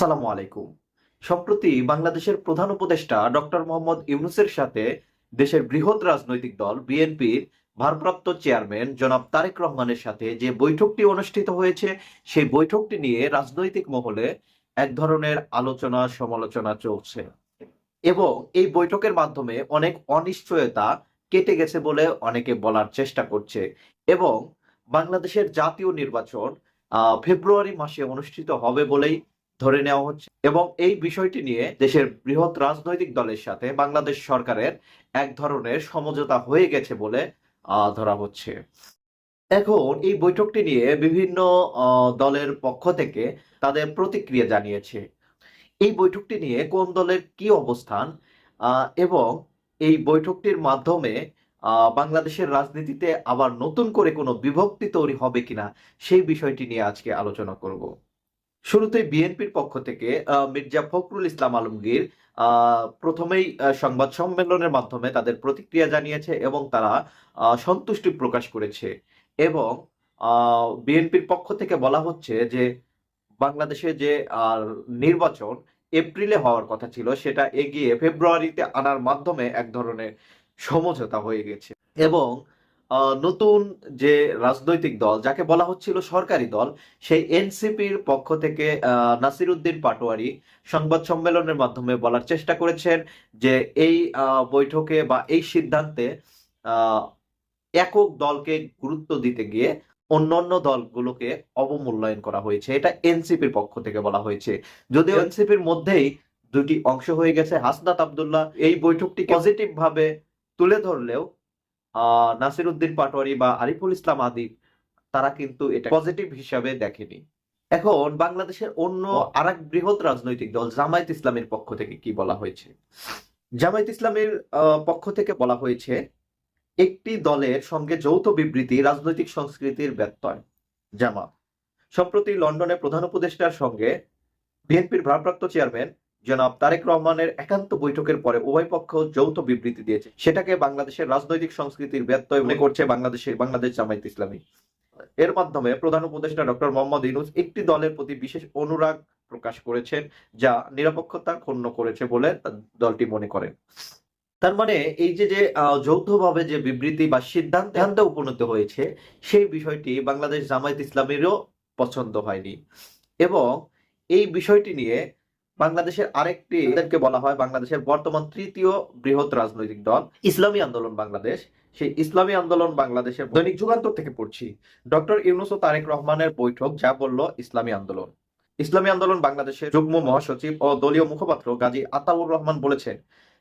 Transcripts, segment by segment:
আসসালামু আলাইকুম। সম্প্রতি বাংলাদেশের প্রধান উপদেষ্টা ডক্টর মোহাম্মদ ইউনুসের সাথে দেশের বৃহৎ রাজনৈতিক দল বিএনপির ভারপ্রাপ্ত চেয়ারম্যান জনাব তারেক রহমানের সাথে যে বৈঠকটি অনুষ্ঠিত হয়েছে, সেই বৈঠকটি নিয়ে রাজনৈতিক মহলে এক ধরনের আলোচনা সমালোচনা চলছে। এবং এই বৈঠকের মাধ্যমে অনেক অনিশ্চয়তা কেটে গেছে বলে অনেকে বলার চেষ্টা করছে। এবং বাংলাদেশের জাতীয় নির্বাচন ফেব্রুয়ারি মাসে অনুষ্ঠিত হবে বলেই ধরে নেওয়া হচ্ছে। এবং এই বিষয়টি নিয়ে দেশের বৃহৎ রাজনৈতিক দলের সাথে বাংলাদেশ সরকারের এক ধরনের সমঝোতা হয়ে গেছে বলে ধরা হচ্ছে। এখন এই বৈঠকটি নিয়ে বিভিন্ন দলের পক্ষ থেকে তাদের প্রতিক্রিয়া জানিয়েছে। এই বৈঠকটি নিয়ে কোন দলের কি অবস্থান এবং এই বৈঠকটির মাধ্যমে বাংলাদেশের রাজনীতিতে আবার নতুন করে কোনো বিভক্তি তৈরি হবে কিনা, সেই বিষয়টি নিয়ে আজকে আলোচনা করব। শুরুতে বিএনপির পক্ষ থেকে মির্জা ফখরুল ইসলাম আলমগীর প্রথমেই সংবাদ সম্মেলনের মাধ্যমে তাদের প্রতিক্রিয়া জানিয়েছে এবং তারা সন্তুষ্টি প্রকাশ করেছে এবং বিএনপির পক্ষ থেকে বলা হচ্ছে যে, বাংলাদেশে যে নির্বাচন এপ্রিলে হওয়ার কথা ছিল, সেটা এগিয়ে ফেব্রুয়ারিতে আনার মাধ্যমে এক ধরনের সমঝোতা হয়ে গেছে এবং নতুন যে রাজনৈতিক দল যাকে বলা হচ্ছিল সরকারি দল সেই এনসিপির পক্ষ থেকে আহ, নাসিরুদ্দিন পাটোয়ারি সংবাদ সম্মেলনের মাধ্যমে বলার চেষ্টা করেছেন যে এই বৈঠকে বা এই সিদ্ধান্তে একক দলকে গুরুত্ব দিতে গিয়ে অন্যান্য দলগুলোকে অবমূল্যায়ন করা হয়েছে। এটা এনসিপির পক্ষ থেকে বলা হয়েছে। যদিও এনসিপির মধ্যেই দুটি অংশ হয়ে গেছে। হাসনাত আব্দুল্লাহ এই বৈঠকটি পজিটিভ ভাবে তুলে ধরলেও আহ নাসিরুদ্দিন পাটোয়ারি বা আরিফুল ইসলাম আদিব তারা কিন্তু এটা পজিটিভ হিসাবে দেখেনি। এখন বাংলাদেশের অন্য আরেক বৃহৎ রাজনৈতিক দল জামায়াত ইসলামের পক্ষ থেকে কি বলা হয়েছে? জামায়াত ইসলামের আহ, পক্ষ থেকে বলা হয়েছে একটি দলের সঙ্গে যৌথ বিবৃতি রাজনৈতিক সংস্কৃতির ব্যত্যয় জামাত। সম্প্রতি লন্ডনে প্রধান উপদেষ্টার সঙ্গে বিএনপির ভারপ্রাপ্ত চেয়ারম্যান জনাব তারেক রহমানের একান্ত বৈঠকের পরে উভয় পক্ষ যৌথ বিবৃতি দিয়েছে। সেটাকে বাংলাদেশের রাজনৈতিক সংস্কৃতির ব্যত্যয় মনে করছে বাংলাদেশের বাংলাদেশ জামায়াত ইসলামী। এর মাধ্যমে প্রধান উপদেষ্টা ডক্টর মোহাম্মদ ইউনুস একটি দলের প্রতি বিশেষ অনুরাগ প্রকাশ করেছেন, যা নিরাপত্তা ক্ষুণ্ণ করেছে বলে দলটি মনে করেন তার মানে এই যে যে যৌথভাবে যে বিবৃতি বা সিদ্ধান্তে উপনীত হয়েছে, সেই বিষয়টি বাংলাদেশ জামায়াত ইসলামেরও পছন্দ হয়নি। এবং এই বিষয়টি নিয়ে বাংলাদেশের আরেকটি এদেরকে বলা হয় বাংলাদেশের বর্তমান তৃতীয় বৃহৎ রাজনৈতিক দল, ইসলামী আন্দোলন বাংলাদেশ। সেই ইসলামী আন্দোলন বাংলাদেশের দৈনিক যুগান্তর থেকে পড়ছি। ডক্টর ইউনুস ও তারেক রহমানের বৈঠক, যা বলল ইসলামী আন্দোলন। ইসলামী আন্দোলন বাংলাদেশের যুগ্ম মহাসচিব ও দলীয় মুখপাত্র গাজী আতাউর রহমান বলেছেন,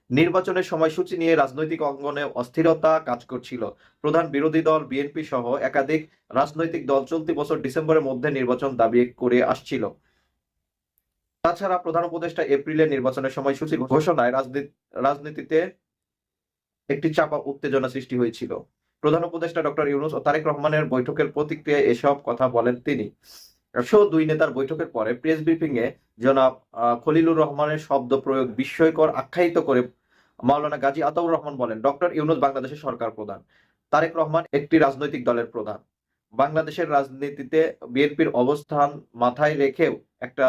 নির্বাচনের সময়সূচি নিয়ে রাজনৈতিক অঙ্গনে অস্থিরতা কাজ করছিল। প্রধান বিরোধী দল বিএনপি সহ একাধিক রাজনৈতিক দল চলতি বছর ডিসেম্বরের মধ্যে নির্বাচন দাবি করে আসছিল। তাছাড়া প্রধান উপদেষ্টা এপ্রিলে নির্বাচনের সময়সূচি ঘোষণায় রাজনীতি রাজনীতিতে একটি চাপা উত্তেজনা সৃষ্টি হয়েছিল। প্রধান উপদেষ্টা ডক্টর ইউনুস ও তারেক রহমানের বৈঠকের প্রতিক্রিয়ায় এসব কথা বলেন তিনি। সহ দুই নেতার বৈঠকের পরে প্রেস ব্রিফিং এ জনাব খলিলুর রহমানের শব্দ প্রয়োগ বিস্ময়কর আখ্যায়িত করে মাওলানা গাজী আতাউর রহমান বলেন, ডক্টর ইউনুস বাংলাদেশের সরকার প্রধান। তারেক রহমান একটি রাজনৈতিক দলের প্রধান। বাংলাদেশের রাজনীতিতে বিএনপির অবস্থান মাথায় রেখেও একটা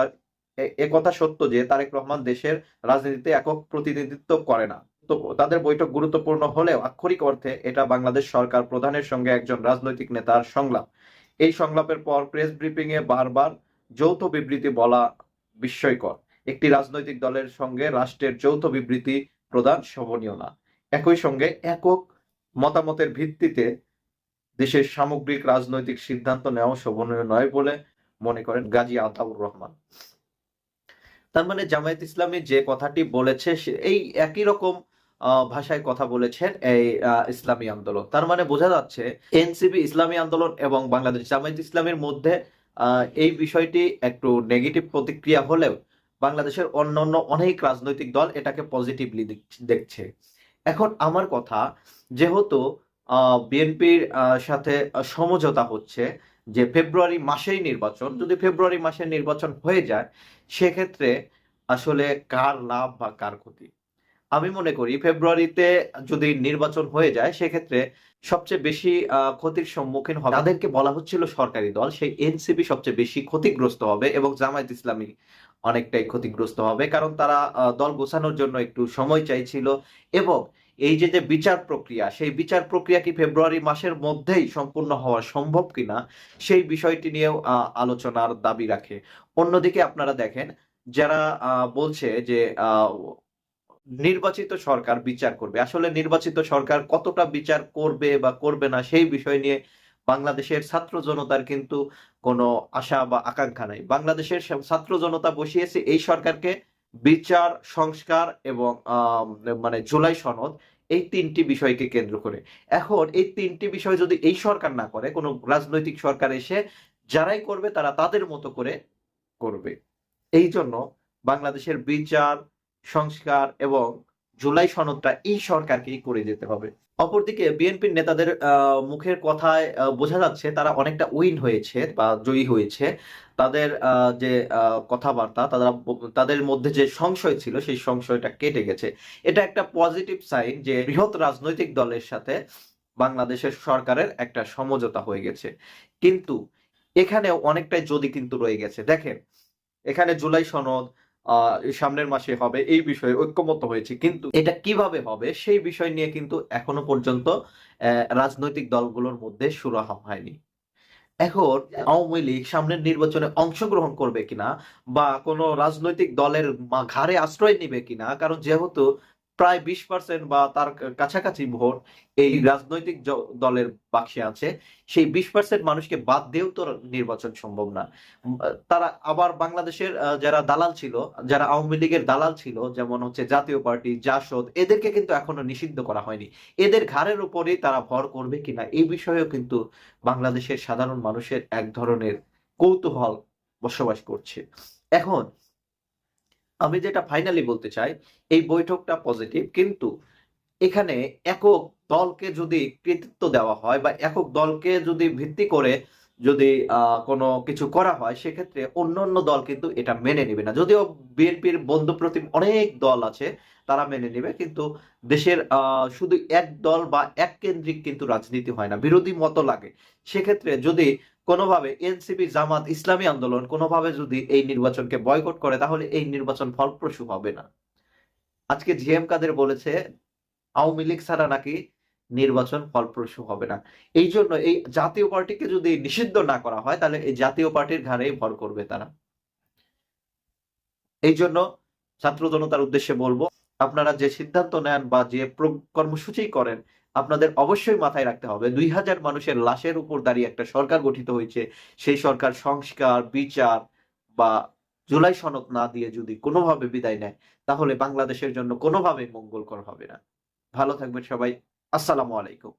এ- একথা সত্য যে তারেক রহমান দেশের রাজনীতিতে একক প্রতিনিধিত্ব করে না। তো তাদের বৈঠক গুরুত্বপূর্ণ হলেও আক্ষরিক অর্থে এটা বাংলাদেশ সরকার প্রধানের সঙ্গে একজন রাজনৈতিক নেতার সংলাপ। এই সংলাপের পর প্রেস ব্রিফিং এ বারবার যৌথ বিবৃতি বলা বিস্ময়কর। একটি রাজনৈতিক দলের সঙ্গে রাষ্ট্রের যৌথ বিবৃতি প্রদান শোভনীয় না। একই সঙ্গে একক মতামতের ভিত্তিতে দেশের সামগ্রিক রাজনৈতিক সিদ্ধান্ত নেওয়া শোভনীয় নয় বলে মনে করেন গাজী আতাউর রহমান। তার মানে জামায়াত ইসলামী যে কথাটি বলেছে এই একই রকম ভাষায় কথা বলেছেন এই ইসলামী আন্দোলন। তার মানে বোঝা যাচ্ছে এনসিপি ইসলামী আন্দোলন এবং বাংলাদেশ জামায়াত ইসলামের মধ্যে এই বিষয়টি একটু নেগেটিভ প্রতিক্রিয়া হলেও বাংলাদেশের অন্যান্য অনেক রাজনৈতিক দল এটাকে পজিটিভলি দেখছে। এখন আমার কথা, যেহেতু বিএনপির সাথে সমঝোতা হচ্ছে যে ফেব্রুয়ারি মাসেই নির্বাচন, যদি ফেব্রুয়ারি মাসে নির্বাচন হয়ে যায় সেক্ষেত্রে আসলে কার লাভ বা কার ক্ষতি? আমি মনে করি ফেব্রুয়ারিতে যদি নির্বাচন হয়ে যায়, সেক্ষেত্রে সবচেয়ে বেশি ক্ষতির সম্মুখীন হবে তাদেরকে বলা হচ্ছিল সরকারি দল। সেই এনসিপি সবচেয়ে বেশি ক্ষতিগ্রস্ত হবে এবং জামায়াত ইসলামী অনেকটাই ক্ষতিগ্রস্ত হবে কারণ তারা দল গোছানোর জন্য একটু সময় চাইছিল এবং এই যে যে বিচার প্রক্রিয়া, সেই বিচার প্রক্রিয়া কি ফেব্রুয়ারি মাসের মধ্যেই সম্পূর্ণ হওয়া সম্ভব কিনা, সেই বিষয়টি নিয়েও আলোচনার দাবি রাখে। অন্যদিকে আপনারা দেখেন, যারা বলছে যে নির্বাচিত সরকার বিচার করবে, আসলে নির্বাচিত সরকার কতটা বিচার করবে বা করবে না, সেই বিষয় নিয়ে বাংলাদেশের ছাত্র জনতার কিন্তু কোনো আশা বা আকাঙ্ক্ষা নাই। বাংলাদেশের ছাত্র জনতা বসিয়েছে এই সরকারকে বিচার, সংস্কার এবং মানে জুলাই সনদ এই তিনটি বিষয়কে কেন্দ্র করে। এখন এই তিনটি বিষয় যদি এই সরকার না করে, কোনো রাজনৈতিক সরকার এসে যারাই করবে, তারা তাদের মতো করে করবে। এই জন্য বাংলাদেশের বিচার, সংস্কার এবং জুলাই সনদটা এই সরকারকেই করে যেতে হবে। অপরদিকে বিএনপির নেতাদের মুখের কথায় বোঝা যাচ্ছে তারা অনেকটা উইন হয়েছে বা জয়ী হয়েছে। তাদের যে কথাবার্তা তারা তাদের মধ্যে যে সংশয় ছিল সেই সংশয়টা কেটে গেছে। এটা একটা পজিটিভ সাইন যে বৃহৎ রাজনৈতিক দলের সাথে বাংলাদেশের সরকারের একটা সমঝোতা হয়ে গেছে। কিন্তু এখানেও অনেকটাই যদি কিন্তু রয়ে গেছে। দেখেন, এখানে জুলাই সনদ সামনের মাসে হবে, এই বিষয়ে ঐক্যমত হয়েছে। কিন্তু এটা কীভাবে হবে সেই বিষয় নিয়ে কিন্তু এখনও পর্যন্ত রাজনৈতিক দলগুলোর মধ্যে সুরাহা হয়নি। এখন আওয়ামী লীগ সামনের নির্বাচনে অংশগ্রহণ করবে কিনা বা কোনো রাজনৈতিক দলের ঘাড়ে আশ্রয় নিবে কিনা, কারণ যেহেতু প্রায় বিশ পার্সেন্ট বা তার কাছাকাছি ভোট এই রাজনৈতিক দলের বাক্সে আছে। সেই বিশ পার্সেন্ট মানুষকে বাদ দিয়েও তো নির্বাচন সম্ভব না। তারা আবার বাংলাদেশের যারা দালাল ছিল যারা আওয়ামী লীগের দালাল ছিল যেমন হচ্ছে জাতীয় পার্টি জাসদ এদেরকে কিন্তু এখনও নিষিদ্ধ করা হয়নি। এদের ঘাড়ের উপরেই তারা ভর করবে কিনা এই বিষয়েও কিন্তু বাংলাদেশের সাধারণ মানুষের এক ধরনের কৌতূহল বসবাস করছে। এখন আমি যেটা ফাইনালি বলতে চাই, এই বৈঠকটা পজিটিভ কিন্তু এখানে একক দলকে যদি কৃতিত্ব দেওয়া হয় বা একক দলকে যদি ভিত্তি করে যদি কোনো কিছু করা হয়, সেক্ষেত্রে অন্য অন্য দল কিন্তু এটা মেনে নেবে না। যদিও বিএনপির বন্ধু প্রতিম অনেক দল আছে, তারা মেনে নেবে, কিন্তু দেশের শুধু এক দল বা এক কেন্দ্রিক কিন্তু রাজনীতি হয় না, বিরোধী মতো লাগে। সেক্ষেত্রে যদি কোনোভাবে এনসিপি, জামাত, ইসলামী আন্দোলন কোনোভাবে যদি এই নির্বাচনকে বয়কট করে, তাহলে এই নির্বাচন ফলপ্রসূ হবে না। আজকে জিএম কাদের বলেছে, আওয়ামী লীগ ছাড়া নাকি নির্বাচন ফলপ্রসূ হবে না। এই জন্য এই জাতীয় পার্টিকে যদি নিষিদ্ধ না করা হয়, তাহলে এই জাতীয় পার্টির ঘাড়েই ভর করবে তারা। এই জন্য ছাত্র জনতার উদ্দেশ্যে বলব, আপনারা যে সিদ্ধান্ত নেন বা যে কর্মসূচি করেন, আপনাদের অবশ্যই মাথায় রাখতে হবে, দুই হাজার মানুষের লাশের উপর দাঁড়িয়ে একটা সরকার গঠিত হয়েছে, সেই সরকার সংস্কার, বিচার বা জুলাই সনদ না দিয়ে যদি কোনোভাবে বিদায় নেয়, তাহলে বাংলাদেশের জন্য কোনোভাবেই মঙ্গলকর হবে না। ভালো থাকবেন সবাই। আসসালামু আলাইকুম।